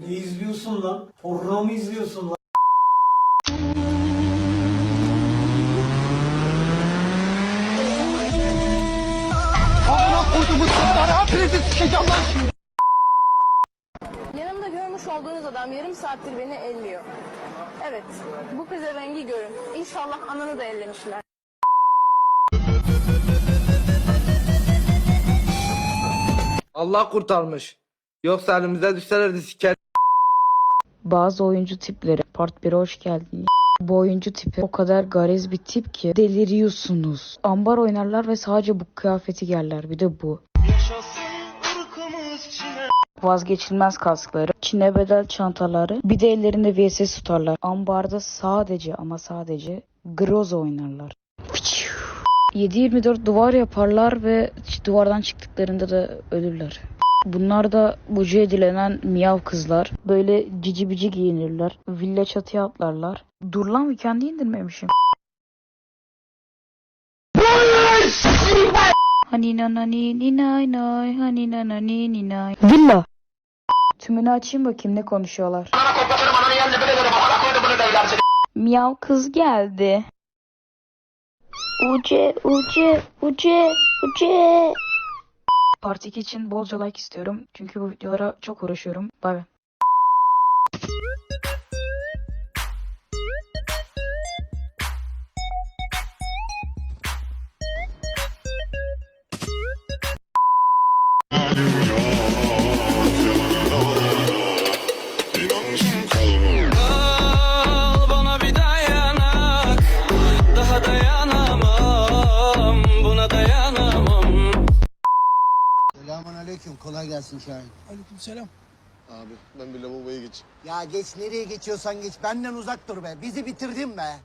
Ne izliyorsun lan? Porno mu izliyorsun lan? Adam yarım saattir beni elliyor. Evet, bu pezevengi görün. İnşallah ananı da ellemişler. Allah kurtarmış. Yoksa elimize düşselerdi siker. Bazı oyuncu tipleri part 1'e hoş geldiniz. Bu oyuncu tipi o kadar gariz bir tip ki deliriyorsunuz. Ambar oynarlar ve sadece bu kıyafeti giyerler. Bir de bu. Vazgeçilmez kaskları, Çin'e bedel çantaları, bir de ellerinde VSS tutarlar. Ambarda sadece ama sadece Groza oynarlar. 7-24 duvar yaparlar ve duvardan çıktıklarında da ölürler. Bunlar da bucu edilenen miyav kızlar. Böyle cici bici giyinirler. Villa çatıya atlarlar. Dur lan weekend'i indirmemişim. Hani nanani ninay nay hani nanani ninay. Villa. Tümünü açayım bakayım ne konuşuyorlar. Miyav kız geldi. Uce, uce, uce, uce. Part 2 için bolca like istiyorum. Çünkü bu videolara çok uğraşıyorum. Bay bay. Kolay gelsin Şahin. Abi ben bir lavaboya geçeyim. Ya geç nereye geçiyorsan geç. Benden uzak dur be. Bizi bitirdin be.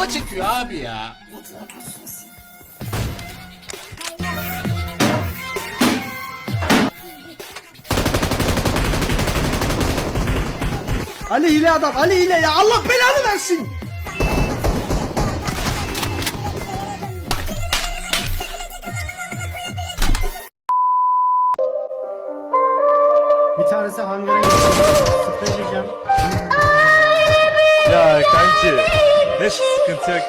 Sola çekiyor abi ya Ali hile adam, Ali hile ya Allah belanı versin. Bir tanesi hangara. Sprey çekeceğim. Ya kanki. Ne sıkıntı yok.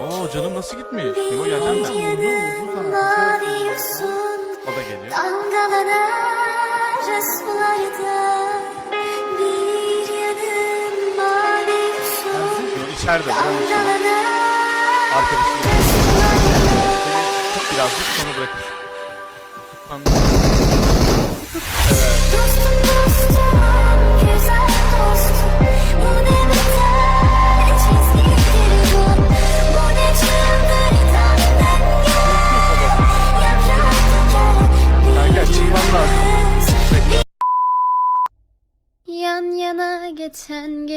Oo canım nasıl gitmiş? Memo gelecek mi? O da geliyor. Yo, İçeride. buranın içinde. Arkadaşım. Seni tut birazcık sonra bırakır. Dostum dostum, güzel dostum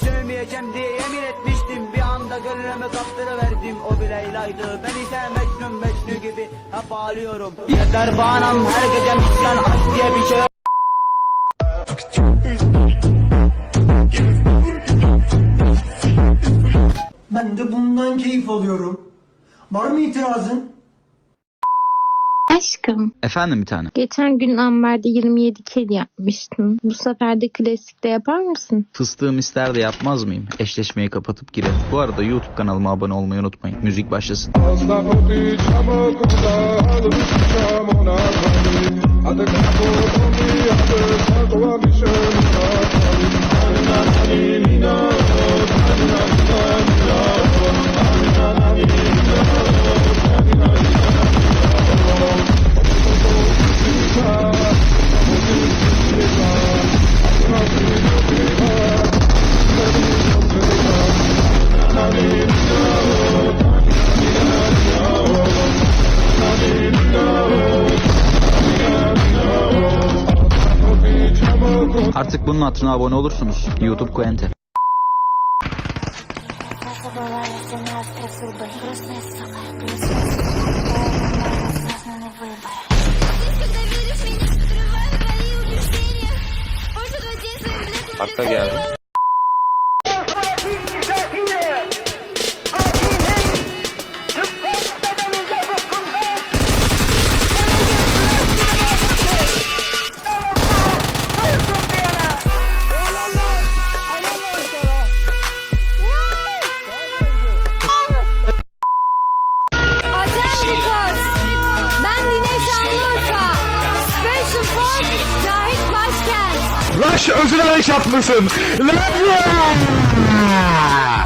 Sevmeyeceğim diye yemin etmiştim. Bir anda gönlümü kaptırıverdim. O bir Leyla'ydı. Ben ise Mecnun Mecnun gibi Hep ağlıyorum. Yeter bağnam her gece misyan Aşk diye bir şey Ben de bundan keyif alıyorum. Var mı itirazın? Aşk Aşkım, Efendim bir tane. geçen gün Amber'de 27 kedi yapmıştın. Bu sefer de klasikte yapar mısın? Fıstığım ister de yapmaz mıyım? Eşleşmeyi kapatıp girelim. Bu arada YouTube kanalıma abone olmayı unutmayın. Müzik başlasın. Artık bunun hatırına abone olursunuz. YouTube Kuente. Hakka geldi. Laş özüne iş atmışsın.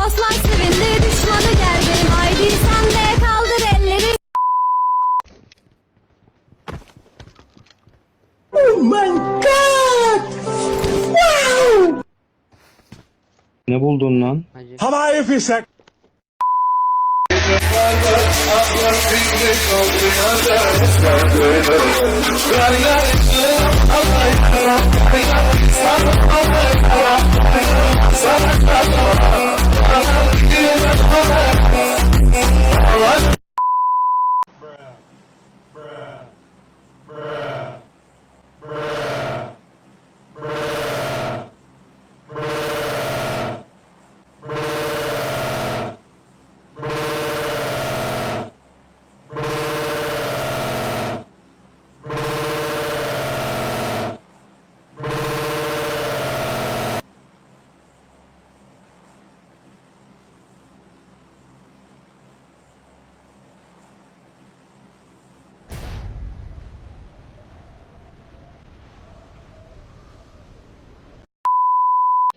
Aslan sevindi düşmanı geldi. Haydi sen de kaldır elleri. Ne buldun lan?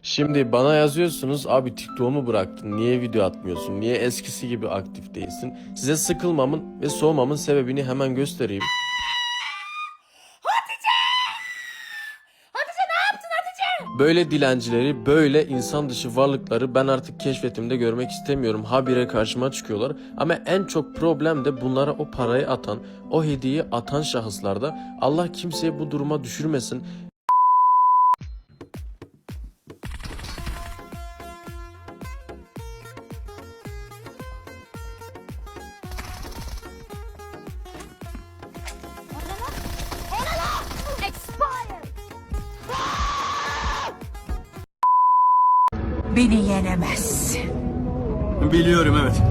Şimdi bana yazıyorsunuz abi TikTok'umu bıraktın. Niye video atmıyorsun? Niye eskisi gibi aktif değilsin? Size sıkılmamın ve soğumamın sebebini hemen göstereyim. Böyle dilencileri, böyle insan dışı varlıkları ben artık keşfetimde görmek istemiyorum. Habire karşıma çıkıyorlar. Ama en çok problem de bunlara o parayı atan, o hediyeyi atan şahıslarda. Allah kimseyi bu duruma düşürmesin. Beni yenemezsin. Biliyorum evet.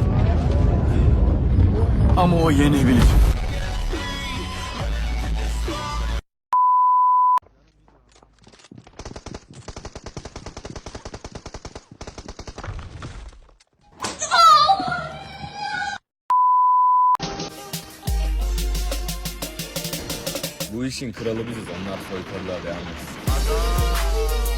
Ama o yenebilir. Bu işin kralı biziz. Onlar soytarlığa devam etsin.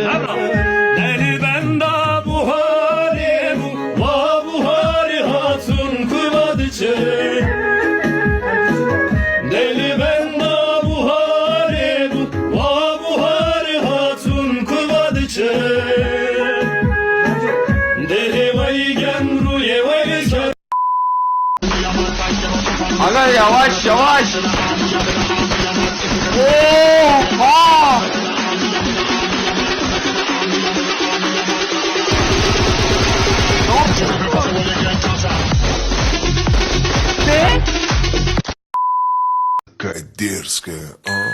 Deli bu Va hatun kıvadıçı Deli benda buhari bu Va hatun kıvadıçı Deli vay gen ruye vay gen Aga yavaş yavaş. Damn Кадирская, а?